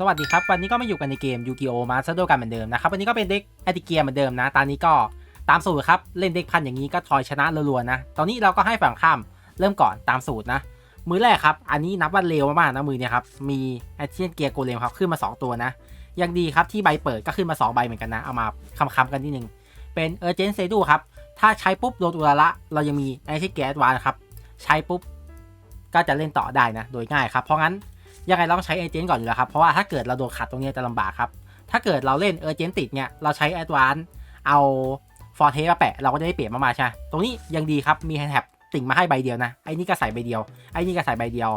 สวัสดีครับ วันนี้ก็มาอยู่กันในเกมยูกิโอมาซะด้วยกันเหมือนเดิมนะครับ วันนี้ก็เป็นเด็กแอติเกียเหมือนเดิมนะ ตอนนี้ก็ตามสูตรครับ เล่นเด็กพันอย่างนี้ก็ทอยชนะรัวๆนะ ตอนนี้เราก็ให้ฝั่งข้ามเริ่มก่อนตามสูตรนะ มือแรกครับ อันนี้นับว่าเร็วมากๆนะมือเนี่ยครับ มีแอตเทียนเกียร์โกเลมครับขึ้นมา 2 ตัวนะ ยังดีครับที่ใบเปิดก็ขึ้นมา2ใบเหมือนกันนะ เอามาคำๆกันนิดนึง เป็นเออร์เจนเซดูครับ ถ้าใช้ปุ๊บโดนอุระละ เรายังมีแอตเทียนเกียร์แอดวานครับ ใช้ปุ๊บก็จะเล่นต่อได้นะ โดยง่ายครับ เพราะงั้น ยังไงเราต้องใช้เอเจนต์ก่อนอยู่แล้วครับ เพราะว่าถ้าเกิดเราโดนขัดตรงนี้จะลำบากครับ ถ้าเกิดเราเล่นเอเจนต์ติดเนี่ยเราใช้แอดวานเอาฟอร์เทสมาแปะเราก็จะได้เปรียบมากๆใช่ ตรงนี้ยังดีครับ มีแฮนด์แท็บติ่งมาให้ใบเดียวนะ ไอ้นี่ก็ใส่ใบเดียว ไอ้นี่ก็ใส่ใบเดียว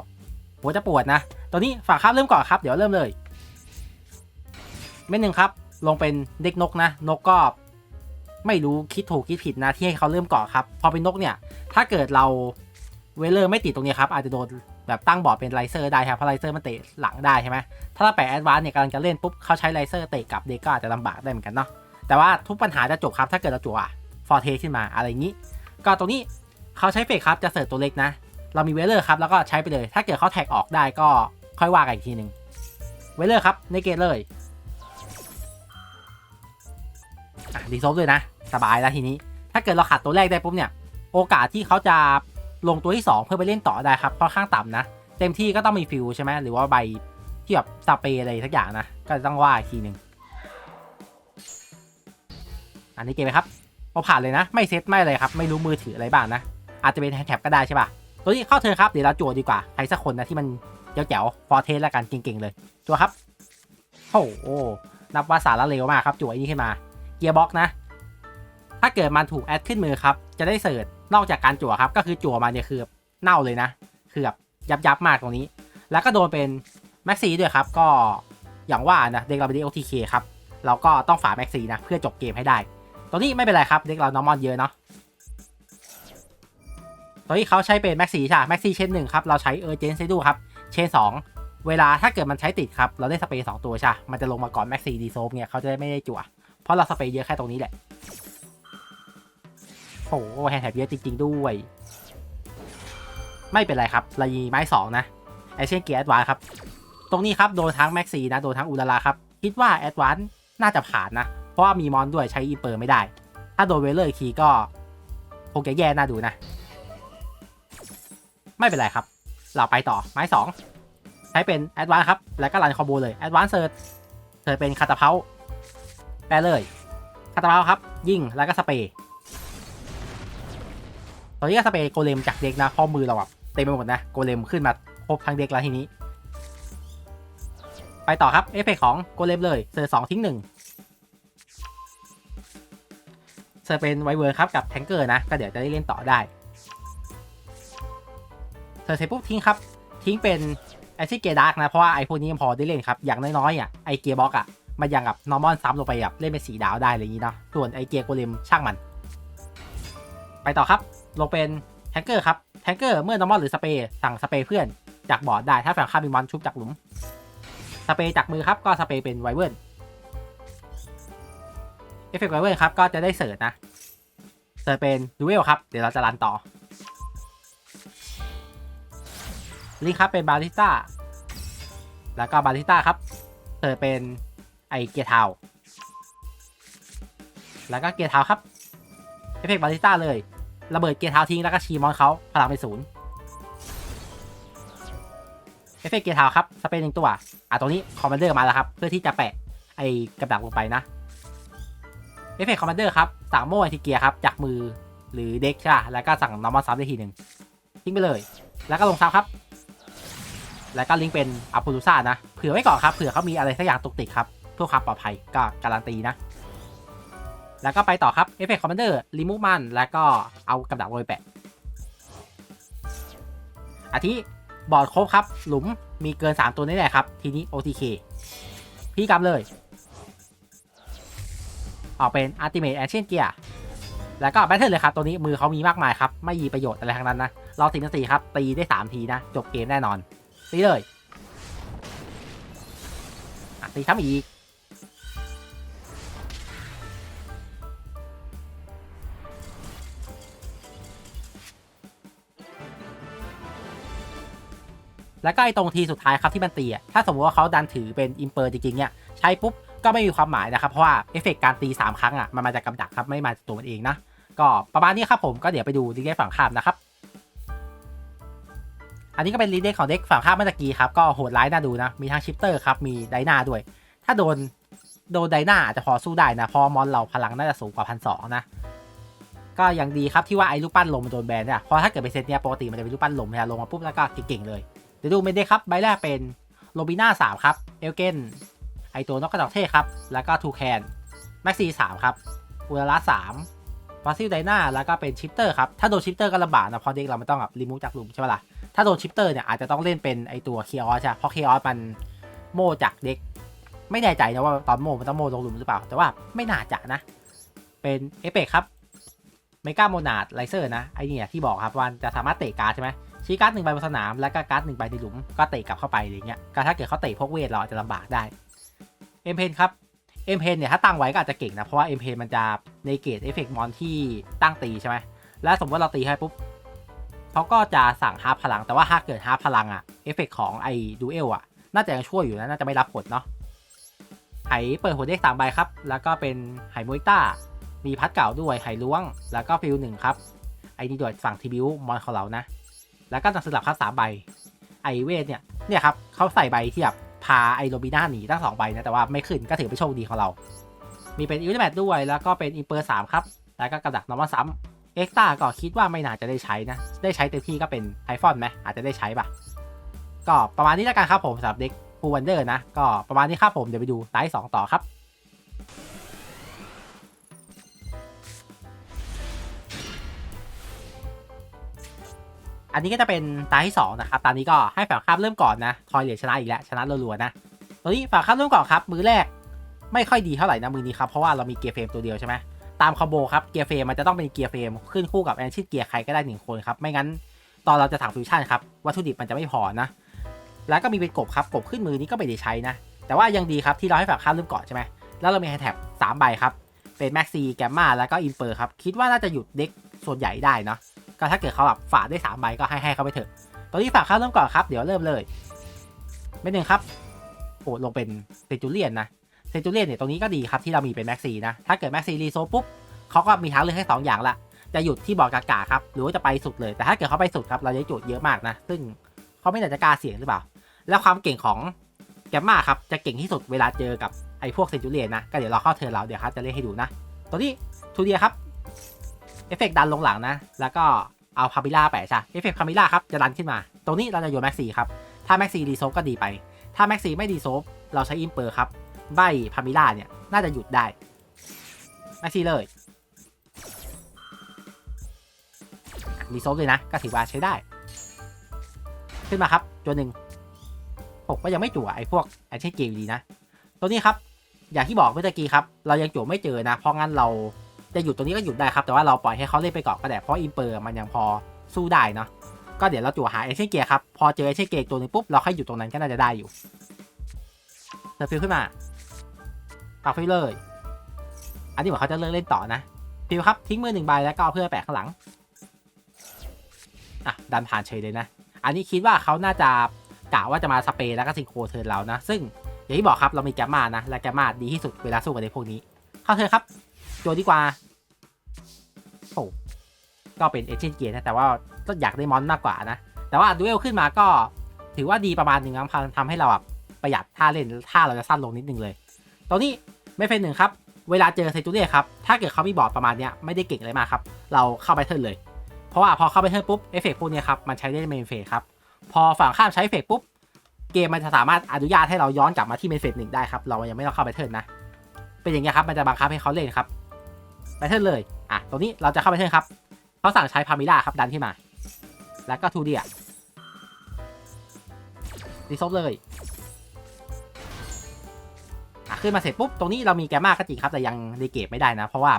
หัวจะปวดนะตัวนี้ฝากครับเริ่มก่อนครับ เดี๋ยวเริ่มเลย เม็ดหนึ่งครับ ลงเป็นเด็กนกนะ นกก็ไม่รู้คิดถูกคิดผิดนะที่ให้เขาเริ่มก่อครับ พอเป็นนกเนี่ย ถ้าเกิดเราเวเลอร์ไม่ติดตรงนี้ครับอาจจะโดน แบบตั้งบอร์ดเป็นไลเซอร์ได้ครับเพราะไลเซอร์มันเตะหลังได้ใช่ไหมถ้าเราแปะแอดวานซ์เนี่ยกำลังจะเล่นปุ๊บเขาใช้ไลเซอร์เตะกลับเด็กก็อาจจะลำบากได้เหมือนกันเนาะแต่ว่าทุกปัญหาจะจบครับถ้าเกิดเราจั่วฟอร์เทขึ้นมาอะไรอย่างนี้ ก็ตรงนี้เขาใช้เฟกครับจะเสิร์ฟตัวเล็กนะ เรามีเวลเลอร์ครับแล้วก็ใช้ไปเลย ถ้าเกิดเขาแท็กออกได้ก็ค่อยว่ากันอีกทีหนึ่งเวลเลอร์ครับในเกตเลยอะดีโซฟด้วยนะ สบายแล้วทีนี้ ถ้าเกิดเราขัดตัวแรกได้ปุ๊บเนี่ย โอกาสที่เขาจะ ลงตัวที่ 2 เพื่อไปเล่นต่อได้ครับค่อนข้างต่ำนะ เต็มที่ก็ต้องมีฟิวใช่ไหมหรือว่าใบที่แบบสเปรย์อะไรสักอย่างนะ ก็ต้องว่าอีกทีหนึ่งอันนี้เกมไหมครับพอผ่านเลยนะ ไม่เซตไม่เลยครับ ไม่รู้มือถืออะไรบ้างนะ อาจจะเป็นแฮแท็บก็ได้ใช่ป่ะ ตัวนี้เข้าเธอครับ เดี๋ยวเราจั่วดีกว่า ใครสักคนนะที่มันเจ๋วๆฟอร์เทสแล้วกันเก่งๆเลย จั่วครับ โอ้โหนับว่าสาระเร็วมากครับ จั่วอันนี้ขึ้นมา เกียร์บ็อกนะ ถ้าเกิดมันถูกแอดขึ้นมือครับ จะได้เสิร์ชนอกจากการจั่วครับ ก็คือจั่วมาเนี่ยคือเน่าเลยนะ คือแบบยับยับมากตรงนี้ แล้วก็โดนเป็นแม็กซีด้วยครับ ก็อย่างว่านะเด็กเราเป็นเด็ก OTK ครับ เราก็ต้องฝ่าแม็กซีนะ เพื่อจบเกมให้ได้ตัวนี้ไม่เป็นไรครับเด็กเรานอร์มอนเยอะเนาะตัวนี้เขาใช้เป็นแม็กซีใช่แม็กซีเชนหนึ่งครับ เราใช้เออร์เจนซีดูครับ เชนสองเวลาถ้าเกิดมันใช้ติดครับ เราได้สเปรย์สองตัวใช่ มันจะลงมาก่อนแม็กซีดีโซฟเนี่ยเขาจะได้ไม่ได้จั่ว เพราะเราสเปรย์เยอะแค่ตรงนี้แหละ โอ้โหแฮนแท็บเยอะจริง ๆ ด้วย ไม่เป็นไรครับเรายีไม้สองนะไอเช่นเกียร์แอดวานครับ ตรงนี้ครับโดนทั้งแม็กซีนะโดนทั้งอุลาราครับ คิดว่าแอดวานน่าจะผ่านนะ เพราะว่ามีมอนด้วยใช้อีเปอร์ไม่ได้ ถ้าโดนเวเลอร์อีกทีก็คงจะแย่น่าดูนะ ไม่เป็นไรครับ เราไปต่อไม้สองใช้เป็นแอดวานครับ แล้วก็รันคอมโบเลยแอดวานเซิร์ชเซิร์ชเป็นคาตาเพาแปลเลยคาตาเพาครับ ยิงแล้วก็สเปรย์ ตอนนี้ก็สเปรย์โกเลมจากเด็กนะข้อมือเราแบบเต็มไปหมดนะโกเลมขึ้นมาครบทั้งเด็กแล้วทีนี้ ไปต่อครับเอฟเฟกของโกเลมเลยเซอร์สองทิ้งหนึ่งเซอร์เป็นไวเวอร์ครับกับแทงเกอร์นะ ก็เดี๋ยวจะได้เล่นต่อได้เซอร์เสร็จปุ๊บทิ้งครับ ทิ้งเป็นไอซี่เกียร์ดาร์กนะ เพราะว่าไอพวกนี้ยังพอได้เล่นครับ อย่างน้อยๆอะไอเกียร์บ็อกอะมันยังกับนอร์มอนซ้ำลงไปแบบเล่นเป็นสีดาวได้อะไรอย่างนี้เนาะส่วนไอเกียร์โกเลมช่างมัน ไปต่อครับ ลงเป็นแทงเกอร์ครับแทงเกอร์เมื่อนอร์มอลหรือสเปรย์สั่งสเปรย์เพื่อนจากบอร์ดได้ถ้าฝั่งข้ามมีมอนชุบจากหลุมสเปรย์จากมือครับก็สเปรย์เป็นไวเวิร์นเอฟเฟกต์ไวเวิร์นครับก็จะได้เสิร์ชนะเสิร์ชเป็นดูเวลครับเดี๋ยวเราจะรันต่อลิงครับเป็นบาริต้าแล้วก็บาริต้าครับเสิร์ชเป็นไอเกียร์เทาแล้วก็เกียร์เทาครับเอฟเฟกต์บาริต้าเลย ระเบิดเกียร์เท้าทิ้งแล้วก็ชีมอนเขาพลังเป็นศูนย์เอฟเฟกเกียร์เท้าครับสเปนหนึ่งตัว อะตรงนี้คอมมานเดอร์มาแล้วครับ เพื่อที่จะแปะไอ้กับดักลงไปนะเอฟเฟกคอมมานเดอร์ครับสั่งโม่ไอทีเกียร์ครับจากมือหรือเด็กใช่ปะแล้วก็สั่งนอร์มอลซับได้ทีหนึ่งทิ้งไปเลย แล้วก็ลงซ้ำครับ แล้วก็ลิงก์เป็นอัพพูลูซ่านะเผื่อไว้ก่อนครับเผื่อเขามีอะไรสักอย่างตกติกครับเพื่อความปลอดภัยก็การันตีนะ แล้วก็ไปต่อครับเอฟเฟกคอมมานเดอร์รีมูฟมันแล้วก็เอากับดักโรยแปะอาทิบอร์ดครบครับ หลุมมีเกิน 3 ตัวนี่แหละครับ ทีนี้ OTK พี่กำเลย ออกเป็น Ultimate Action Gear แล้วก็แบทเทิลเลยครับ ตัวนี้มือเขามีมากมายครับ ไม่มีประโยชน์อะไรทั้งนั้นนะ เราตีนาทีครับ ตีได้ 3 ทีนะ จบเกมแน่นอน ตีเลยตีซ้ำอีก แล้วก็ไอ้ตรงทีสุดท้ายครับที่มันตีอะถ้าสมมติว่าเขาดันถือเป็นอิมเปอร์จริงๆเนี่ยใช้ปุ๊บก็ไม่มีความหมายนะครับ เพราะว่าเอฟเฟกต์การตี 3 ครั้งอะมันมาจากกับดักครับไม่มาจากตัวมันเองนะก็ประมาณนี้ครับผมก็เดี๋ยวไปดูดีเด็กฝั่งข้ามนะครับอันนี้ก็เป็นรีเด็กของเด็กฝั่งข้ามเมื่อกี้ครับก็โหดร้ายน่าดูนะมีทั้งชิปเตอร์ครับมีไดนาด้วย ถ้าโดนโดนไดนาอาจจะพอสู้ได้นะเพอมอนเราพลังน่าจะสูงกว่าพันสองนะก็ยังดีครับที่ว่าไอ้ลูกปั้นลมมันโดนแบนเนี่ยพราะถ้าเกิดไปเซตเนี้ยปกติมันจะเป็นลูกปั้นลมเนี่ยลงมาปุ๊บแล้วก็เก่งๆเลย เดี๋ยวดูเมนเดครับใบแรกเป็นโรบิน่าสามครับ เอลเกนไอตัวนกกระจอกเทศครับ แล้วก็ทูแคนแม็กซีสามครับอุลาระสามฟอสซิลไดนาแล้วก็เป็นชิปเตอร์ครับ ถ้าโดนชิปเตอร์ก็ลำบากนะเพราะเด็กเราไม่ต้องแบบรีมูฟจากหลุมใช่ไหมล่ะ ถ้าโดนชิปเตอร์เนี่ยอาจจะต้องเล่นเป็นไอตัวเคออสใช่เพราะเคออสมันโม่จากเด็ก ไม่แน่ใจนะว่าตอนโม่มันต้องโม่ลงหลุมหรือเปล่า แต่ว่าไม่น่าจะนะ เป็นเอเปกครับเมกาโมนาดไลเซอร์นะไอเนี่ยที่บอกครับว่าจะสามารถเตะการใช่ไหม ชี้การ์ดหนึ่งใบบนสนาม แล้วก็การ์ดหนึ่งใบในหลุมก็เตะกลับเข้าไปอะไรเงี้ยก็ถ้าเกิดเขาเตะพวกเวทเราอาจจะลำบากได้เอ็มเพนครับเอ็มเพนเนี่ยถ้าตั้งไว้ก็อาจจะเก่งนะ เพราะว่าเอ็มเพนมันจะในเกตเอฟเฟกต์มอนที่ตั้งตีใช่ไหมแล้วสมมติว่าเราตีให้ปุ๊บเขาก็จะสั่งฮาร์ปพลัง แต่ว่าถ้าเกิดฮาร์ปพลังอะเอฟเฟกต์ของไอ้ดูเอลอะน่าจะยังช่วยอยู่นะน่าจะไม่รับผลเนาะไหเปิดหัวเด็กสามใบครับ แล้วก็เป็นไหมวยต้า มีพัดเก่าด้วยไหล้วง แล้วก็ฟิลหนึ่งครับ ไอ้นี่ดวยฝั่งทีบิวมอนของเรานะ แล้วก็จะสลับค่าสามใบไอเวทเนี่ยเนี่ยครับเขาใส่ใบที่แบบพาไอโรบิน่าหนีตั้งสองใบนะแต่ว่าไม่ขึ้นก็ถือเป็นโชคดีของเรา มีเป็นอิลเลแมทด้วยแล้วก็เป็นอิมเปอร์สามครับ แล้วก็กระดักนอร์มอลซ้ำเอ็กตาก็คิดว่าไม่น่าจะได้ใช้นะ ได้ใช้เต็มที่ก็เป็นไอฟอนไหมอาจจะได้ใช้ปะก็ประมาณนี้แล้วกันครับผมสำหรับเด็กฟูวันเดอร์นะ ก็ประมาณนี้ครับผมเดี๋ยวไปดูไตสองต่อครับ อันนี้ก็จะเป็นตาที่2นะครับ ตอนนี้ก็ให้ฝั่งข้ามเริ่มก่อนนะทอยเหลียชนะอีกแล้วชนะรัวๆนะตอนนี้ฝั่งข้ามเริ่มก่อนครับ มือแรกไม่ค่อยดีเท่าไหร่นะมือนี้ครับเพราะว่าเรามีเกียร์เฟรมตัวเดียวใช่ไหมตามคอมโบครับเกียร์เฟรมมันจะต้องเป็นเกียร์เฟรมขึ้นคู่กับแอนชิดเกียร์ใครก็ได้หนึ่งคนครับไม่งั้นตอนเราจะถังฟิวชั่นครับวัตถุดิบมันจะไม่พอนะ แล้วก็มีเป็นกบครับกบขึ้นมือนี้ก็ไม่ได้ใช้นะ แต่ว่ายังดีครับที่เราให้ฝั่งข้ามเริ่มก่อนใช่ไหมแล้วเรามีไฮแท็บสามใบครับเป็นแม็กซีแกมมาแล้วก็อินเปอร์ครับคิดว่าน่าจะหยุดเด็กส่วนใหญ่ได้เนาะ ก็ถ้าเกิดเขาแบบฝาดได้สามใบก็ให้ให้เขาไปเถอะตอนนี้ฝากข้าเริ่มก่อนครับ เดี๋ยวเริ่มเลยไม่หนึ่งครับโอ้ลงเป็นเซจูเลียนนะเซจูเลียนเนี่ยตรงนี้ก็ดีครับที่เรามีเป็นแม็กซีนะถ้าเกิดแม็กซีรีโซปุ๊บเขาก็มีทางเลือกให้สองอย่างละจะหยุดที่บอร์ดกากาครับหรือว่าจะไปสุดเลยแต่ถ้าเกิดเขาไปสุดครับเราจะจุดเยอะมากนะ ซึ่งเขาไม่น่าจะกล้าเสี่ยงหรือเปล่า แล้วความเก่งของแกมมาครับจะเก่งที่สุดเวลาเจอกับไอ้พวกเซจูเลียนนะก็เดี๋ยวเราเข้าเทิร์นเราเดี๋ยวครับจะเล่นให้ดูนะ ตัวนี้ทูเดียครับ เอฟเฟกดันลงหลังนะ แล้วก็เอาพามิล่าแปะใช่เอฟเฟกพามิล่าครับจะดันขึ้นมา ตรงนี้เราจะโยนแม็กซีครับ ถ้าแม็กซีดีโซฟก็ดีไป ถ้าแม็กซีไม่ดีโซฟเราใช้อิมเปอร์ครับ ใบพามิล่าเนี่ยน่าจะหยุดได้ แม็กซีเลยดีโซฟเลยนะ ก็ถือว่าใช้ได้ ขึ้นมาครับตัวหนึ่งผมก็ยังไม่จั่วไอ้พวกแอคชั่นเกมดีนะ ตัวนี้ครับ อย่างที่บอกเมื่อกี้ครับ เรายังจั่วไม่เจอนะ เพราะงั้นเรา จะหยุดตรงนี้ก็หยุดได้ครับ แต่ว่าเราปล่อยให้เขาเล่นไปก่อนก็ได้เพราะอินเปอร์มันยังพอสู้ได้เนาะก็เดี๋ยวเราจั่วหาเอเชียนเกียร์ครับ พอเจอเอเชียนเกียร์ตัวนึงปุ๊บ เราค่อยหยุดตรงนั้นก็น่าจะได้อยู่เซอร์ฟิลขึ้นมาปักฟิลเลย อันนี้เหมือนเขาจะเลิกเล่นต่อนะฟิลครับ ทิ้งมือหนึ่งใบแล้วก็เอาเพื่อแปะข้างหลังอะดันผ่านเฉยเลยนะ อันนี้คิดว่าเขาน่าจะกะว่าจะมาสเปรย์แล้วก็ซิงโครเทิร์นเรานะ ซึ่งอย่างที่บอกครับเรามีแกมมานะ และแกมมาดีที่สุดเวลาสู้กับในพวกนี้ เข้าเทิร์นครับ โจดีกว่าโอ้ก็เป็นเอเจนต์เกียร์นะ แต่ว่าก็อยากได้มอนมากกว่านะ แต่ว่าดูเอลขึ้นมาก็ถือว่าดีประมาณหนึ่งนะทำให้เราแบบประหยัดท่าเล่นท่าเราจะสั้นลงนิดนึงเลยตรงนี้ไม่เป็นหนึ่งครับ เวลาเจอเซตูเรียครับ ถ้าเกิดเขามีบอร์ดประมาณนี้ไม่ได้เก่งอะไรมากครับ เราเข้าไปเทิร์นเลย เพราะว่าพอเข้าไปเทิร์นปุ๊บเอฟเฟกพวกนี้ครับมันใช้ได้ในเมนเฟสครับ พอฝั่งข้ามใช้เอฟเฟกปุ๊บเกมมันจะสามารถอนุญาตให้เราย้อนกลับมาที่เมนเฟสหนึ่งได้ครับ เรายังไม่ต้องเข้าไปเทิร์นนะ เป็นอย่างเงี้ยครับ มันจะบังคับให้เขาเล่นครับ ไปเทิร์นเลย อะ ตรงนี้เราจะเข้าไปเทิร์นครับ เขาสั่งใช้พามิล่าครับ ดันขึ้นมา แล้วก็ทูเดียรีซอฟเลย อะ ขึ้นมาเสร็จปุ๊บ ตรงนี้เรามีแกมมาก็จริงครับ แต่ยังรีเกตไม่ได้นะ เพราะว่า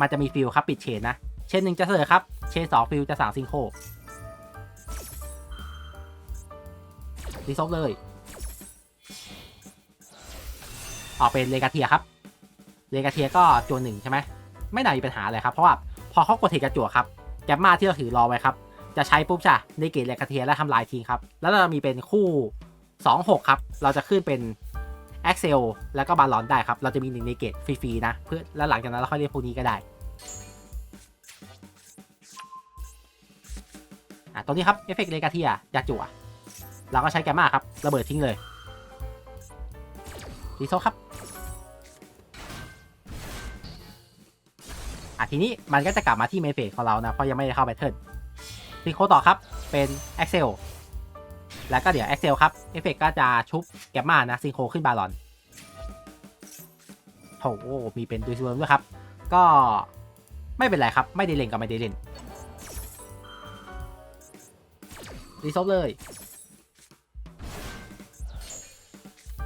มันจะมีฟิลครับปิดเชนนะ เชนหนึ่งจะเสนอครับ เชนสองฟิลจะสั่งซิงโครีซอฟเลย ออกเป็นเลกาเทียครับ เลกาเทียก็จวนหนึ่งใช่ไหม ไม่น่ามีปัญหาอะไรครับ เพราะว่าพอเขากดเทกระจั่วครับแกมมาที่เราถือรอไว้ครับ จะใช้ปุ๊บจ้ะในเกตแลกระเทียและทำลายทิ้งครับ แล้วเรามีเป็นคู่ 2-6 ครับ เราจะขึ้นเป็น Excel แล้วก็บาลอนได้ครับ เราจะมีหนึ่งในเกตฟรีๆนะ เพื่อแล้วหลังจากนั้นเราค่อยเล่นพวกนี้ก็ได้อะตัวนี้ครับเอฟเฟกต์เลกาเทียยาจั่วเราก็ใช้แกมมาครับ ระเบิดทิ้งเลยรีโซครับ ทีนี้มันก็จะกลับมาที่เมนเฟสของเรานะ เพราะยังไม่ได้เข้าแบทเทิลซิงโคต่อครับเป็น Excel แล้วก็เดี๋ยว Excel ครับเอฟเฟกก็จะชุบแกมมานะซิงโคขึ้นบาลอนโอ้โหมีเป็นดูสเวิร์มด้วยครับ ก็ไม่เป็นไรครับ ไม่ได้เล่นก็ไม่ได้เล่นรีซอฟเลย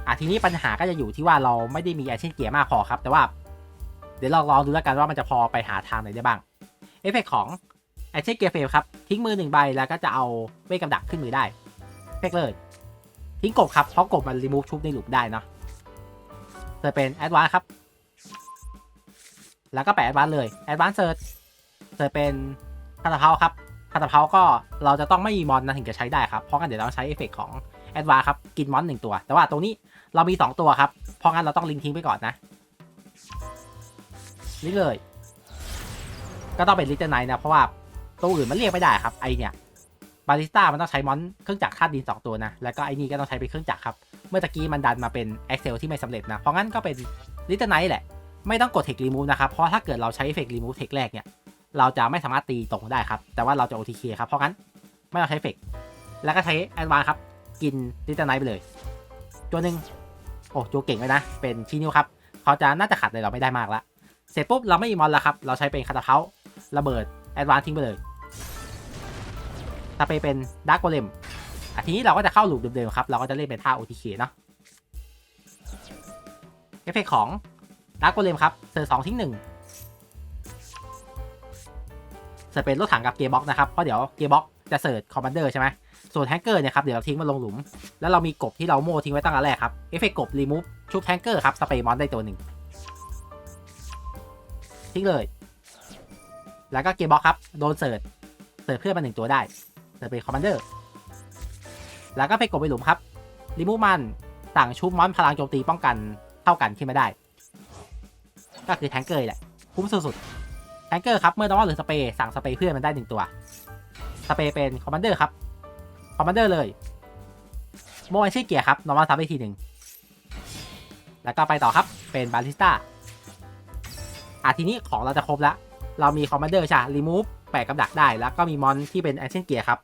อะทีนี้ปัญหาก็จะอยู่ที่ว่าเราไม่ได้มีแอคชั่นเกียร์มากพอครับ แต่ว่า เดี๋ยวเราลองดูแล้วกันว่ามันจะพอไปหาทางไหนได้บ้าง เอฟเฟกของแอคชั่นเกียร์เฟลครับ ทิ้งมือหนึ่งใบแล้วก็จะเอาเวทกับดักขึ้นมือได้เอฟเฟกเลย ทิ้งกบครับ เพราะกบมันรีมูฟชุบในหลุมได้เนาะจะเป็นแอดวานครับ แล้วก็แปะแอดวานเลยแอดวานเซิร์ชจะเป็นคาตาเพาครับคาตาเพาก็เราจะต้องไม่มีมอนนะถึงจะใช้ได้ครับเพราะงั้นเดี๋ยวเราใช้เอฟเฟกของแอดวานครับกินมอนหนึ่งตัว แต่ว่าตรงนี้เรามี 2 ตัวครับเพราะงั้นเราต้องลิงทิ้งไปก่อนนะ นี่เลย ก็ต้องเป็นลิตเติ้ลไนนะ เพราะว่าตัวอื่นมันเรียกไม่ได้ครับไอเนี่ยบาริสต้ามันต้องใช้มอนเครื่องจักรธาตุดิน2ตัวนะแล้วก็ไอนี่ก็ต้องใช้เป็นเครื่องจักรครับ เมื่อตะกี้มันดันมาเป็น Excel ที่ไม่สำเร็จนะ เพราะงั้นก็เป็นลิตเติ้ลไนแหละ ไม่ต้องกดเทครีมูฟนะครับ เพราะถ้าเกิดเราใช้เอฟเฟกต์รีมูฟเทคแรกเนี่ยเราจะไม่สามารถตีตรงได้ครับ แต่ว่าเราจะ OTK ครับ เพราะงั้นไม่ต้องใช้เอฟเฟกต์แล้วก็ใช้แอดวานครับ กินลิตเติ้ลไนไปเลย ตัวหนึ่งโอ้โจเก่งเลยนะ เป็นชีนิวครับ เขาจะน่าจะขัดเลยเราไม่ได้มากละ เสร็จปุ๊บเราไม่มีมอนแล้วครับ เราใช้เป็นคาตาเพาระเบิด แอดวานทิ้งไปเลยถ้าไปเป็นดาร์กโกเลมอะทีนี้เราก็จะเข้าหลูปเดิมๆครับ เราก็จะเล่นเป็นท่า OTK เนาะเอฟเฟกของดาร์กโกเลมครับเซอร์สองทิ้งหนึ่งเสร็จเป็นรถถังกับเกย์บ็อกนะครับ เพราะเดี๋ยวเกย์บ็อกจะเสิร์ชคอมมานเดอร์ใช่ไหมส่วนแทงเกอร์เนี่ยครับ เดี๋ยวเราทิ้งมาลงหลุม แล้วเรามีกบที่เราโม่ทิ้งไว้ตั้งแต่แรกครับ เอฟเฟกกบรีมูฟชุบแทงเกอร์ครับ สเปรย์มอนได้ตัวหนึ่ง ทิ้งเลย แล้วก็เกมบ็อกครับ โดนเสิร์ชเสิร์ชเพื่อนมาหนึ่งตัวได้เสิร์ชเป็นคอมมานเดอร์ แล้วก็ไปกบไปหลุมครับรีมูมันสั่งชุบมอนพลังโจมตีป้องกันเท่ากันขึ้นมาได้ ก็คือแทงเกอร์แหละ คุ้มสุดๆแทงเกอร์ครับ เมื่อน้องหรือสเปย์สั่งสเปย์เพื่อนมันได้หนึ่งตัว สเปย์เป็นคอมมานเดอร์ครับคอมมานเดอร์เลยโมไอชื่อเกียร์ครับนอร์มัลซับไปทีหนึ่งแล้วก็ไปต่อครับเป็นบาลิสต้า อะทีนี้ของเราจะครบแล้วเรามีคอมมานเดอร์ใช่รีมูฟแปะกับดักได้ แล้วก็มีมอนที่เป็นแอคชั่นเกียร์ครับ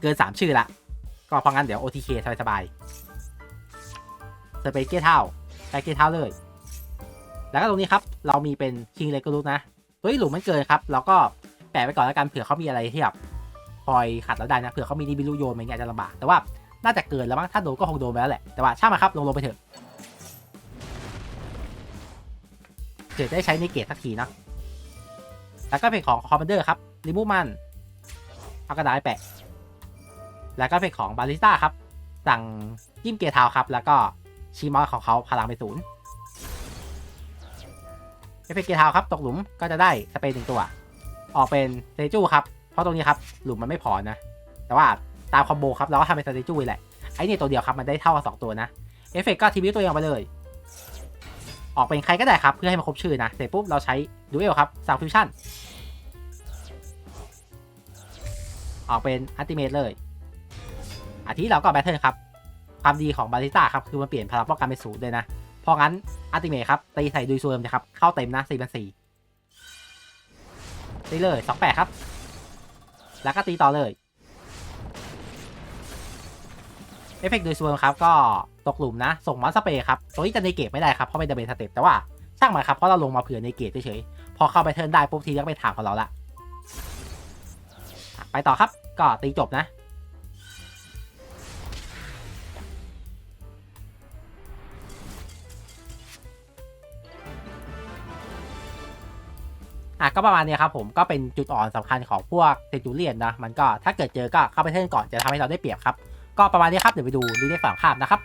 เกิน 3 ชื่อละ ก็เพราะงั้นเดี๋ยว OTK สบายๆสเปเกียร์เท่าใช้เกียร์เท่าเลย แล้วก็ตรงนี้ครับ เรามีเป็นคิงเลกรูนะเฮ้ยหลุมมันเกินครับ เราก็แปะไว้ก่อนแล้วกันเผื่อเขามีอะไรที่แบบคอยขัดเราได้นะเผื่อเขามีนิบิลูโยนมันอาจจะลำบากแต่ว่าน่าจะเกินแล้วมั้งถ้าโดนก็คงโดนไปแล้วแหละแต่ว่าช่างมาครับลงลงไปเถอะ เกิดได้ใช้ในเกตสักทีเนาะแล้วก็เป็นของคอมมานเดอร์ครับรีมูมันเอากระดาษแปะ แล้วก็เป็นของบาริสต้าครับสั่งจิ้มเกียร์เท้าครับ แล้วก็ชีมอสของเขาพลังไปศูนย์เอฟเฟกต์เกียร์เท้าครับ ตกหลุมก็จะได้สเปรย์หนึ่งตัว ออกเป็นเซจูครับ เพราะตรงนี้ครับ หลุมมันไม่พอนะ แต่ว่าตามคอมโบครับ เราก็ทำเป็นเตจูแหละ ไอ้นี่ตัวเดียวครับ มันได้เท่ากับสองตัวนะ เอฟเฟกต์ก็ทีวิวตัวเองไปเลย ออกเป็นใครก็ได้ครับ เพื่อให้มันครบชื่อนะ เสร็จปุ๊บเราใช้ดูเอลครับสั่งฟิวชั่นออกเป็นอัลติเมทเลยอาทิเราก็แบทเทิลครับ ความดีของบาริสต้าครับคือมันเปลี่ยนพลังป้องกันเป็นศูนย์เลยนะ เพราะงั้นอัลติเมทครับตีใส่ดุยซูเมนะครับ เข้าเต็มนะสี่พันสี่ตีเลยสองแปดครับ แล้วก็ตีต่อเลย เอฟเฟกต์โดยส่วนครับก็ตกหลุมนะ ส่งมอนสเปรย์ครับตัวนี้จะในเกตไม่ได้ครับเพราะเป็นดับเบิลสเต็ปแต่ว่าช่างมันครับเพราะเราลงมาเผื่อในเกตเฉยๆพอเข้าไปเทิร์นได้ปุ๊บทีก็ไปถามของเราละไปต่อครับก็ตีจบนะอะก็ประมาณนี้ครับผมก็เป็นจุดอ่อนสำคัญของพวกเซจูเลียนนะมันก็ถ้าเกิดเจอก็เข้าไปเทิร์นก่อนจะทำให้เราได้เปรียบครับ ก็ประมาณนี้ครับเดี๋ยวไปดูรีเด็กฝั่งข้ามนะครับ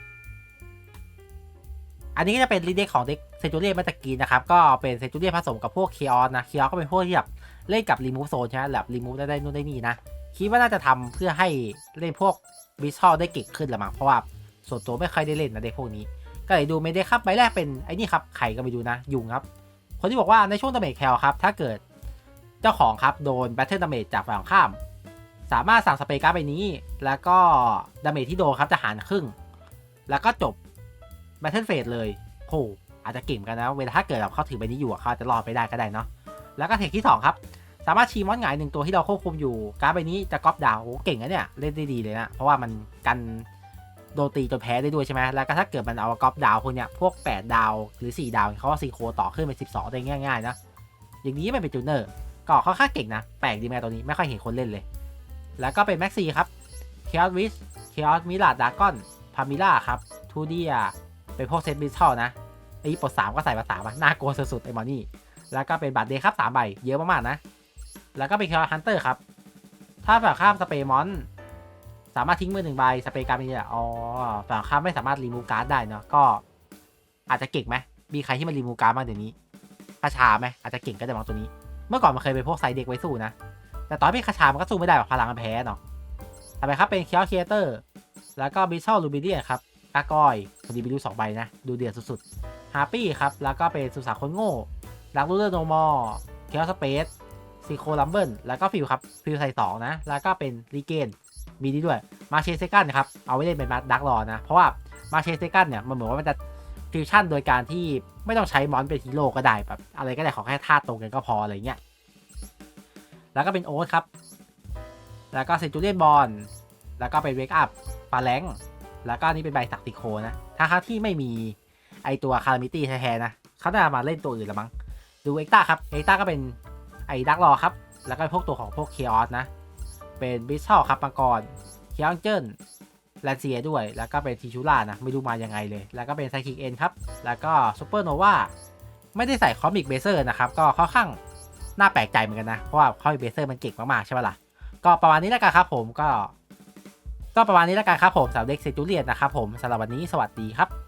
อันนี้ก็จะเป็นรีเด็กของเด็กเซจูเรียเมื่อตะกี้นะครับ ก็เป็นเซจูเรียผสมกับพวกเคออสนะเคออสก็เป็นพวกที่แบบเล่นกับรีมูฟโซนใช่ไหมแบบรีมูฟได้ได้นู่นได้นี่นะคิดว่าน่าจะทำเพื่อให้เล่นพวกวิชอลได้เก่งขึ้นละมั้งเพราะว่าส่วนตัวไม่ค่อยได้เล่นนะเด็กพวกนี้ ก็เลยดูไม่ได้ครับใบแรกเป็นไอ้นี่ครับไข่ก็ไปดูนะ ยุงครับ คนที่บอกว่าในช่วงดาเมจแคลครับถ้าเกิดเจ้าของครับโดนแบทเทิลดาเมจจากฝั่งข้าม สามารถสั่งสเปรย์การ์ดใบนี้ แล้วก็ดาเมจที่โดนครับจะหารครึ่ง แล้วก็จบแบทเทิลเฟสเลยโหอาจจะเก่งกันนะ เวลาถ้าเกิดแบบเขาถือใบนี้อยู่เขาจะรอดไปได้ก็ได้เนาะ แล้วก็เทคที่สองครับ สามารถชีมอนหงายหนึ่งตัวที่เราควบคุมอยู่ การ์ดใบนี้จะก๊อปดาวโอ้เก่งนะเนี่ย เล่นได้ดีเลยนะ เพราะว่ามันกันโดนตีจนแพ้ได้ด้วยใช่ไหมแล้วก็ถ้าเกิดมันเอาก๊อปดาวพวกเนี้ยพวก 8 ดาวหรือ 4 ดาวเขาว่าซีโคต่อขึ้นเป็น12 ได้ง่ายๆนะ อย่างนี้มันเป็นจูเนอร์ก็ค่อนข้างเก่งนะ แปลกดีแม่ตัวนี้ไม่ค่อยเห็นคนเล่นเลย แล้วก็เป็นแม็กซี่ครับเคออสวิสเคออสมิลาดากอนพามิล่าครับทูเดียเป็นพวกเซตบิทเทลนะไอ้ปลดสามก็ใส่มาสามอะน่ากลัวสุดๆไอ้มอนี่แล้วก็เป็นบัตรเดย์ครับสามใบเยอะมากๆนะ แล้วก็เป็นเคอฮันเตอร์ครับ ถ้าฝั่งข้ามสเปรย์มอน สามารถทิ้งมือหนึ่งใบสเปรย์การ์ดไปเนี่ยอ๋อฝั่งข้ามไม่สามารถรีมูฟการ์ดได้เนาะก็ อาจจะเก่งไหมมีใครที่มันรีมูฟการ์ดบ้างเดี๋ยวนี้คาชาไหมอาจจะเก่งก็ได้บางตัวนี้ เมื่อก่อนมันเคยเป็นพวกไซเด็กไว้สู้นะ แต่ตอนที่คาชามันก็สู้ไม่ได้แบบพลังมันแพ้เนาะต่อไปครับเป็นเคียวเคเตอร์แล้วก็บิชอลลูบิเดียครับกากอยพอดีไปดูสองใบนะ ดูเดือดสุดๆฮาร์ปี้ครับ แล้วก็เป็นสุสานคนโง่ลักลูเลอร์โนมอลเคียวสเปซซีโคลัมเบิลแล้วก็ฟิวครับ ฟิวใส่สองนะ แล้วก็เป็นรีเกนมีนี้ด้วยมาเชสเซกันครับ เอาไว้เล่นเป็นดักรอนะ เพราะว่ามาเชสเซกันเนี่ย มันเหมือนว่ามันจะฟิวชั่นโดยการที่ไม่ต้องใช้มอนเป็นฮีโร่ก็ได้แบบอะไรก็ได้ขอแค่ท่าตรงกันก็พออะไรเงี้ย แล้วก็เป็นโอ๊ตครับ แล้วก็เซนจูเรียนบอลแล้วก็เป็นเวกอัพปาแรงแล้วก็นี่เป็นใบสักติโคนะ ถ้าครั้งที่ไม่มีไอตัวคารามิตี้แท้ๆนะเขาจะมาเล่นตัวอื่นละมั้ง ดูเอ็กต้าครับ เอ็กต้าก็เป็นไอดักรอครับ แล้วก็พวกตัวของพวกเคออสนะ เป็นบิชชอลครับมังกรเคียงเจิ้นแลนเซียด้วย แล้วก็เป็นทีชูล่านะ ไม่รู้มายังไงเลย แล้วก็เป็นไซคิกเอ็นครับ แล้วก็ซูเปอร์โนวาไม่ได้ใส่คอมิกเบเซอร์นะครับ ก็ค่อนข้าง น่าแปลกใจเหมือนกันนะ เพราะว่าคอมิกเบเซอร์มันเก่งมาก ๆ ใช่ไหมล่ะ ก็ประมาณนี้แล้วกันครับผมก็ ก็ประมาณนี้แล้วกันครับผมสำหรับเด็กเซจูเลียนนะครับผมสำหรับวันนี้สวัสดีครับ